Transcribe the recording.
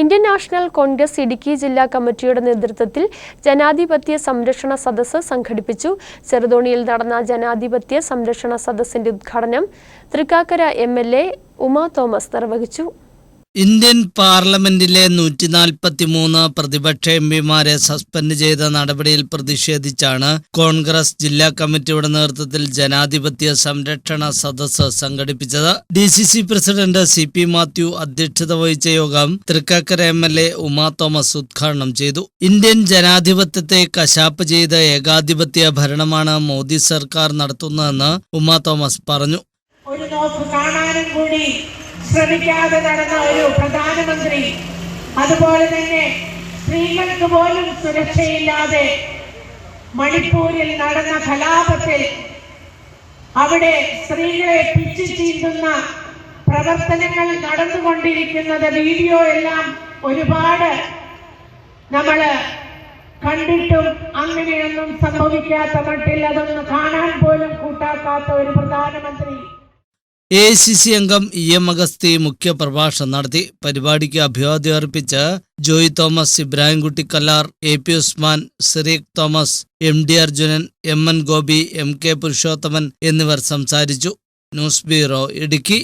Indian national Congress Idukki ജില്ലാ കമ്മിറ്റിയുടെ നേതൃത്വത്തിൽ ജനാധിപത്യ സംരക്ഷണ സദസ്സ് സംഘടിപ്പിച്ചു. ചെറുതോണിയിൽ നടന്ന ജനാധിപത്യ സംരക്ഷണ സദസ്സിന്റെ ഉദ്ഘാടനം തൃക്കാക്കര എം ഉമാ തോമസ് നിർവഹിച്ചു. ഇന്ത്യൻ പാർലമെന്റിലെ നൂറ്റി നാൽപ്പത്തി മൂന്ന് പ്രതിപക്ഷ എം പിമാരെ സസ്പെൻഡ് ചെയ്ത നടപടിയിൽ പ്രതിഷേധിച്ചാണ് കോൺഗ്രസ് ജില്ലാ കമ്മിറ്റിയുടെ നേതൃത്വത്തിൽ ജനാധിപത്യ സംരക്ഷണ സദസ് സംഘടിപ്പിച്ചത്. D C C president C P Mathew അധ്യക്ഷത വഹിച്ച യോഗം Thrikkakara M L A Uma Thomas ഉദ്ഘാടനം ചെയ്തു. ഇന്ത്യൻ ജനാധിപത്യത്തെ കശാപ്പ് ചെയ്ത ഏകാധിപത്യ ഭരണമാണ് മോദി സർക്കാർ നടത്തുന്നതെന്ന് ഉമാ തോമസ് പറഞ്ഞു. ശ്രമിക്കാതെ നടന്ന ഒരു പ്രധാനമന്ത്രി. അതുപോലെ തന്നെ സ്ത്രീകൾക്ക് പോലും സുരക്ഷയില്ലാതെ മണിപ്പൂരിൽ നടന്ന കലാപത്തിൽ അവിടെ സ്ത്രീകളെ പിച്ചു ചീന്തുന്ന പ്രവർത്തനങ്ങൾ നടന്നുകൊണ്ടിരിക്കുന്നത് വീഡിയോ എല്ലാം ഒരുപാട് നമ്മൾ കണ്ടിട്ടും അങ്ങനെയൊന്നും സംഭവിക്കാത്ത മട്ടിൽ അതൊന്ന് കാണാൻ പോലും കൂട്ടാക്കാത്ത ഒരു പ്രധാനമന്ത്രി. എ സി സി അംഗം ഇ എം അഗസ്തി മുഖ്യ പ്രഭാഷണം നടത്തി. പരിപാടിക്ക് അഭിവാദ്യം അർപ്പിച്ച് Joy Thomas Ibrahimkutty Kallar A P Usman Sireekh Thomas M D Arjunan M N Gopi M K Purushothaman എന്നിവർ സംസാരിച്ചു. News bureau Idukki.